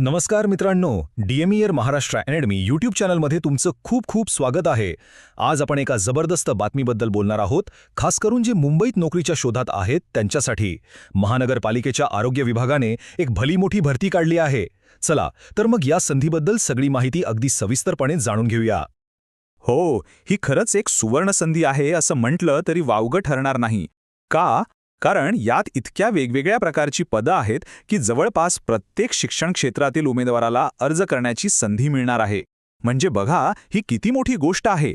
नमस्कार मित्रांनो डीएमईयर Maharashtra academy YouTube चॅनलमध्ये तुमचं खूप खूप स्वागत आहे. आज आपण एका जबरदस्त बातमीबद्दल बोलणार आहोत खास करून जे मुंबईत नोकरीच्या शोधात आहेत त्यांच्यासाठी. महानगरपालिकेच्या आरोग्य विभागाने एक भली मोठी भरती काढली आहे. चला तर मग या संधीबद्दल सगळी माहिती अगदी सविस्तरपणे जाणून घेऊया. हो ही खरंच एक सुवर्ण संधी आहे असं म्हटलं तरी वावगं ठरणार नाही. का? कारण यात इतक्या वेगवेगळ्या प्रकारची पदं आहेत की जवळपास प्रत्येक शिक्षण क्षेत्रातील उमेदवाराला अर्ज करण्याची संधी मिळणार आहे. म्हणजे बघा ही किती मोठी गोष्ट आहे.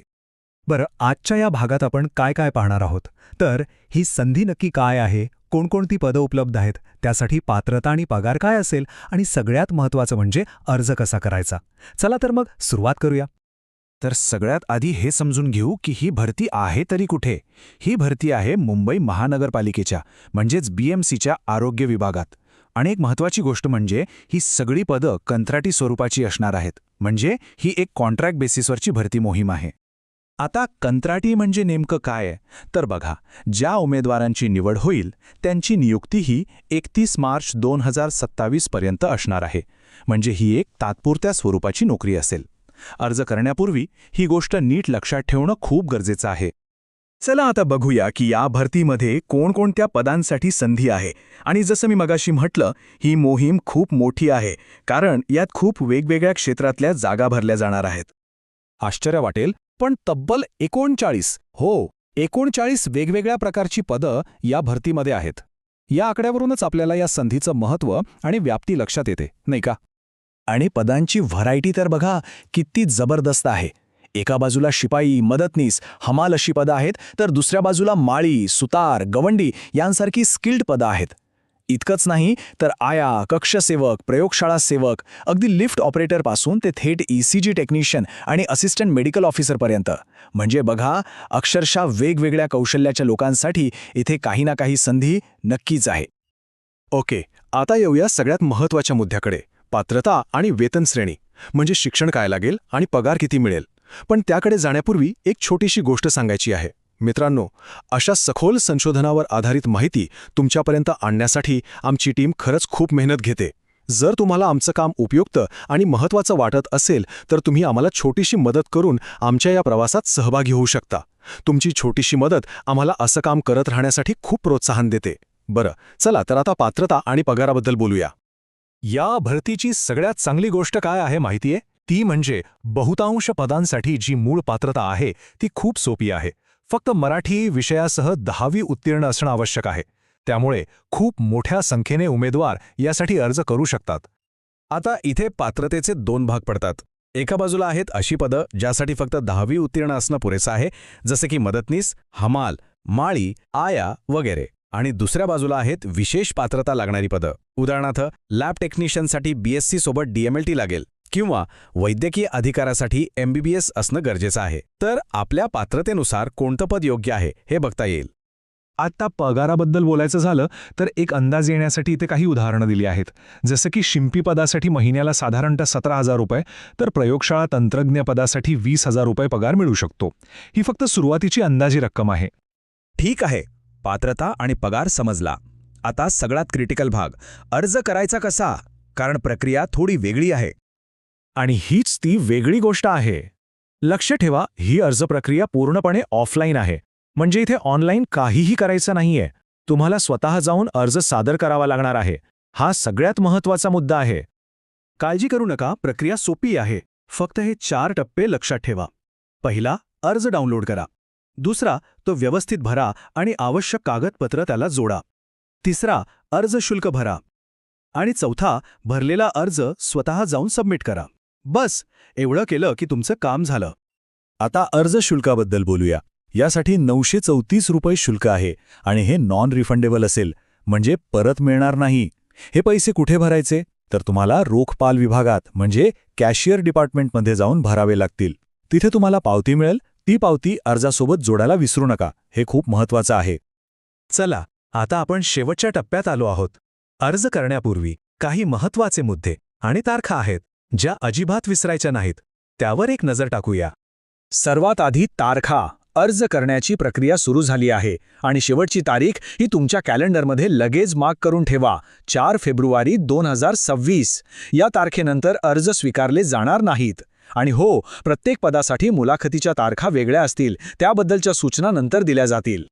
बरं आजच्या या भागात आपण काय काय पाहणार आहोत? तर ही संधी नक्की काय आहे? कोणकोणती पदं उपलब्ध आहेत? त्यासाठी पात्रता आणि पगार काय असेल? आणि सगळ्यात महत्त्वाचं म्हणजे अर्ज कसा करायचा? चला तर मग सुरुवात करूया. तर सगळ्यात आधी हे समजून घेऊ की ही भरती आहे तरी कुठे. ही भरती आहे मुंबई महानगरपालिकेच्या म्हणजेच बीएमसीच्या आरोग्य विभागात. आणि एक महत्त्वाची गोष्ट म्हणजे ही सगळी पदं कंत्राटी स्वरूपाची असणार आहेत. म्हणजे ही एक कॉन्ट्रॅक्ट बेसिसवरची भरती मोहीम आहे. आता कंत्राटी म्हणजे नेमकं काय? तर बघा ज्या उमेदवारांची निवड होईल त्यांची नियुक्ती ही एकतीस मार्च दोन हजार सत्तावीसपर्यंत असणार आहे. म्हणजे ही एक तात्पुरत्या स्वरूपाची नोकरी असेल. अर्ज करण्यापूर्वी ही गोष्ट नीट लक्षात ठेवणं खूप गरजेचं आहे. चला आता बघूया की या भरतीमध्ये कोणकोणत्या पदांसाठी संधी आहे. आणि जसं मी मगाशी म्हटलं ही मोहीम खूप मोठी आहे कारण यात खूप वेगवेगळ्या क्षेत्रातल्या जागा भरल्या जाणार आहेत. आश्चर्य वाटेल पण तब्बल एकोणचाळीस हो एकोणचाळीस वेगवेगळ्या प्रकारची पदं या भरतीमध्ये आहेत. या आकड्यावरूनच आपल्याला या संधीचं महत्त्व आणि व्याप्ती लक्षात येते नाही का? आणि पदांची व्हरायटी तर बघा किती जबरदस्त आहे. एका बाजूला शिपाई मदतनीस हमाल अशी पदं आहेत तर दुसऱ्या बाजूला माळी सुतार गवंडी यांसारखी स्किल्ड पदं आहेत. इतकंच नाही तर आया कक्षसेवक प्रयोगशाळा सेवक अगदी लिफ्ट ऑपरेटरपासून ते थेट ईसीजी टेक्निशियन आणि असिस्टंट मेडिकल ऑफिसरपर्यंत म्हणजे बघा अक्षरशः वेगवेगळ्या कौशल्याच्या लोकांसाठी इथे काही ना काही संधी नक्कीच आहे. ओके आता येऊया सगळ्यात महत्त्वाच्या मुद्द्याकडे. पात्रता आणि वेतन श्रेणी म्हणजे शिक्षण काय लागेल आणि पगार किती मिळेल. पण त्याकडे जाण्यापूर्वी एक छोटीशी गोष्ट सांगायची आहे. मित्रांनो अशा सखोल संशोधनावर आधारित माहिती तुमच्यापर्यंत आणण्यासाठी आमची टीम खरंच खूप मेहनत घेते. जर तुम्हाला आमचं काम उपयुक्त आणि महत्त्वाचं वाटत असेल तर तुम्ही आम्हाला छोटीशी मदत करून आमच्या या प्रवासात सहभागी होऊ शकता. तुमची छोटीशी मदत आम्हाला असं काम करत राहण्यासाठी खूप प्रोत्साहन देते. बरं चला तर आता पात्रता आणि पगाराबद्दल बोलूया. या भरतीची सगळ्यात चांगली गोष्ट काय आहे माहितीये? ती म्हणजे बहुतांश पदांसाठी जी मूळ पात्रता आहे ती खूप सोपी आहे. फक्त मराठी विषयासह दहावी उत्तीर्ण असणं आवश्यक आहे. त्यामुळे खूप मोठ्या संख्येने उमेदवार यासाठी अर्ज करू शकतात. आता इथे पात्रतेचे दोन भाग पडतात. एका बाजूला आहेत अशी पदं ज्यासाठी फक्त दहावी उत्तीर्ण असणं पुरेसं आहे जसे की मदतनीस हमाल माळी आया वगैरे. आणि दुसऱ्या बाजूला आहेत विशेष पात्रता लागणारी पदं. उदाहरणार्थ लॅब टेक्निशियनसाठी बीएससी सोबत डीएमएलटी लागेल किंवा वैद्यकीय अधिकारासाठी एमबीबीएस असणं गरजेचं आहे. तर आपल्या पात्रतेनुसार कोणतं पद योग्य आहे हे बघता येईल. आता पगाराबद्दल बोलायचं झालं तर एक अंदाज येण्यासाठी इथे काही उदाहरणं दिली आहेत. जसं की शिंपी पदासाठी महिन्याला साधारणतः सतरा हजार रुपये तर प्रयोगशाळा तंत्रज्ञ पदासाठी वीस हजार रुपये पगार मिळू शकतो. ही फक्त सुरुवातीची अंदाजी रक्कम आहे. ठीक आहे. पात्रता आणि पगार समजला. आता सगळ्यात क्रिटिकल भाग. अर्ज करायचा कसा? कारण प्रक्रिया थोडी वेगळी आहे. आणि हीच ती वेगळी गोष्ट आहे. लक्ष ठेवा ही अर्ज प्रक्रिया पूर्णपणे ऑफलाईन आहे. म्हणजे इथे ऑनलाईन काहीही करायचं नाहीये. तुम्हाला स्वतः जाऊन अर्ज सादर करावा लागणार आहे. हा सगळ्यात महत्त्वाचा मुद्दा आहे. काळजी करू नका प्रक्रिया सोपी आहे. फक्त हे चार टप्पे लक्षात ठेवा. पहिला अर्ज डाउनलोड करा. दुसरा तो व्यवस्थित भरा आणि आवश्यक कागदपत्र त्याला जोडा. तिसरा अर्ज शुल्क भरा. आणि चौथा भरलेला अर्ज स्वतः जाऊन सबमिट करा. बस एवढं केलं की तुमचं काम झालं. आता अर्ज शुल्काबद्दल बोलूया. यासाठी नऊशे चौतीस रुपये शुल्क आहे आणि हे नॉन रिफंडेबल असेल. म्हणजे परत मिळणार नाही. हे पैसे कुठे भरायचे? तर तुम्हाला रोखपाल विभागात म्हणजे कॅशियर डिपार्टमेंटमध्ये जाऊन भरावे लागतील. तिथे तुम्हाला पावती मिळेल ती पावती अर्जासोबत जोडायला विसरू नका. हे खूप महत्वाचं आहे. चला आता आपण शेवटच्या टप्प्यात आलो आहोत. अर्ज करण्यापूर्वी काही महत्त्वाचे मुद्दे आणि तारखा आहेत ज्या अजिबात विसरायच्या नाहीत. त्यावर एक नजर टाकूया. सर्वात आधी तारखा. अर्ज करण्याची प्रक्रिया सुरू झाली आहे आणि शेवटची तारीख ही तुमच्या कॅलेंडरमध्ये लगेच मार्क करून ठेवा. चार फेब्रुवारी दोन हजार सव्वीस. या तारखेनंतर अर्ज स्वीकारले जाणार नाहीत. आणि हो प्रत्येक पदासाठी मुलाखतीच्या तारखा वेगळ्या असतील त्याबद्दलच्या सूचना नंतर दिल्या जातील.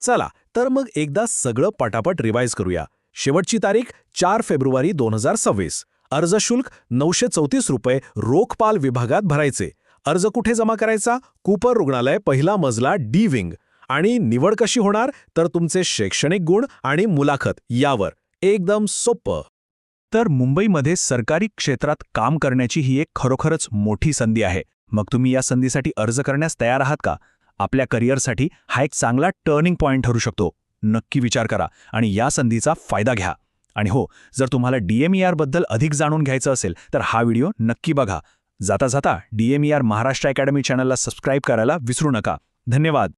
चला तर मग एकदा सगळं पटापट रिवाईज करूया. शेवटची तारीख चार फेब्रुवारी दोन हजार सव्वीस. अर्ज शुल्क नऊशे चौतीस रुपये रोखपाल विभागात भरायचे. अर्ज कुठे जमा करायचा? कूपर रुग्णालय पहिला मजला डी विंग. आणि निवड कशी होणार? तर तुमचे शैक्षणिक गुण आणि मुलाखत यावर. एकदम सोपं. तर मुंबईमध्ये सरकारी क्षेत्रात काम करण्याची ही एक खरोखरच मोठी संधी आहे. मग तुम्ही या संधीसाठी अर्ज करण्यास तयार आहात का? आपल्या करिअरसाठी हा एक चांगला टर्निंग पॉइंट ठरू शकतो. नक्की विचार करा आणि या संधीचा फायदा घ्या. आणि हो जर तुम्हाला डीएमईआरबद्दल अधिक जाणून घ्यायचं असेल तर हा व्हिडिओ नक्की बघा. जाता जाता डीएमईआर महाराष्ट्र अकॅडमी चॅनलला सबस्क्राईब करायला विसरू नका. धन्यवाद.